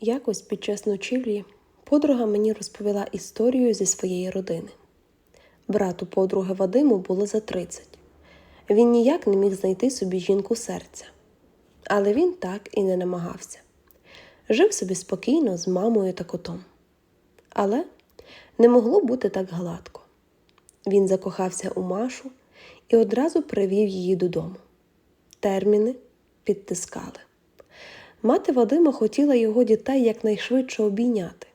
Якось під час ночівлі подруга мені розповіла історію зі своєї родини. Брату подруги Вадиму було за 30. Він ніяк не міг знайти собі жінку серця. Але він так і не намагався. Жив собі спокійно з мамою та котом. Але не могло бути так гладко. Він закохався у Машу і одразу привів її додому. Терміни підтискали. Мати Вадима хотіла його дітей якнайшвидше обійняти.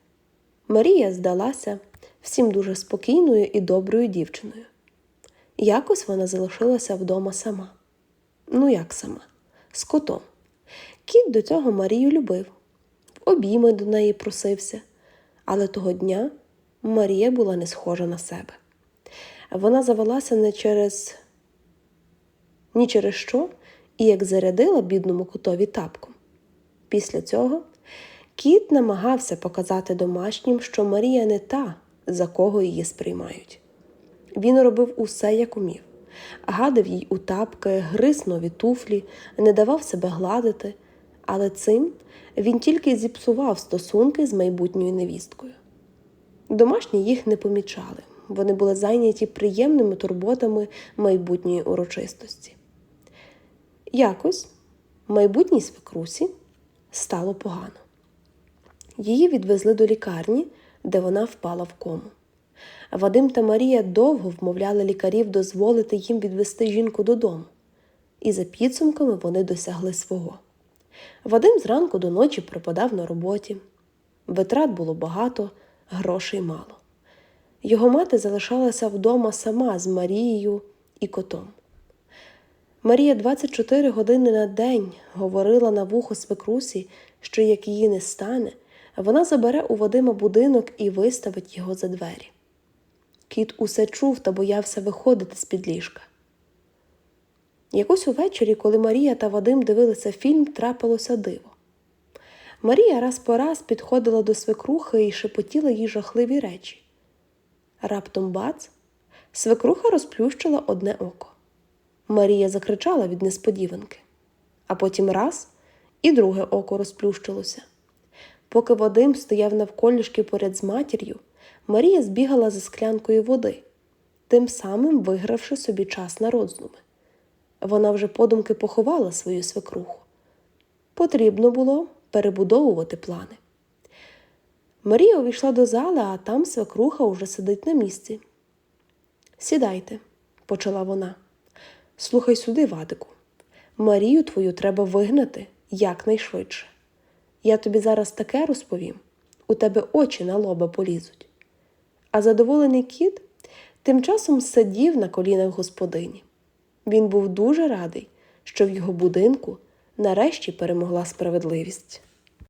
Марія здалася всім дуже спокійною і доброю дівчиною. Якось вона залишилася вдома сама. Ну, як сама? З котом. Кіт до цього Марію любив, в обійми до неї просився, але того дня Марія була не схожа на себе. Вона завелася не через ні через що і як зарядила бідному котові тапком. Після цього кіт намагався показати домашнім, що Марія не та, за кого її сприймають. Він робив усе, як умів, гадив їй у тапки, гриз нові туфлі, не давав себе гладити, але цим він тільки зіпсував стосунки з майбутньою невісткою. Домашні їх не помічали, вони були зайняті приємними турботами майбутньої урочистості. Якось майбутній свекрусі стало погано. Її відвезли до лікарні, де вона впала в кому. Вадим та Марія довго вмовляли лікарів дозволити їм відвести жінку додому, і за підсумками вони досягли свого. Вадим зранку до ночі пропадав на роботі. Витрат було багато, грошей мало. Його мати залишалася вдома сама з Марією і котом. Марія 24 години на день говорила на вухо свекрусі, що як її не стане, вона забере у Вадима будинок і виставить його за двері. Кіт усе чув та боявся виходити з під ліжка. Якось увечері, коли Марія та Вадим дивилися фільм, трапилося диво. Марія раз по раз підходила до свекрухи і шепотіла їй жахливі речі. Раптом бац, свекруха розплющила одне око. Марія закричала від несподіванки, а потім раз і друге око розплющилося. Поки Вадим стояв навколішки поряд з матір'ю, Марія збігала за склянкою води, тим самим вигравши собі час на роздуми. Вона вже подумки поховала свою свекруху. Потрібно було перебудовувати плани. Марія увійшла до зали, а там свекруха уже сидить на місці. Сідайте, почала вона. Слухай сюди, Вадику. Марію твою треба вигнати якнайшвидше. Я тобі зараз таке розповім, у тебе очі на лоба полізуть. А задоволений кіт тим часом сидів на колінах господині. Він був дуже радий, що в його будинку нарешті перемогла справедливість.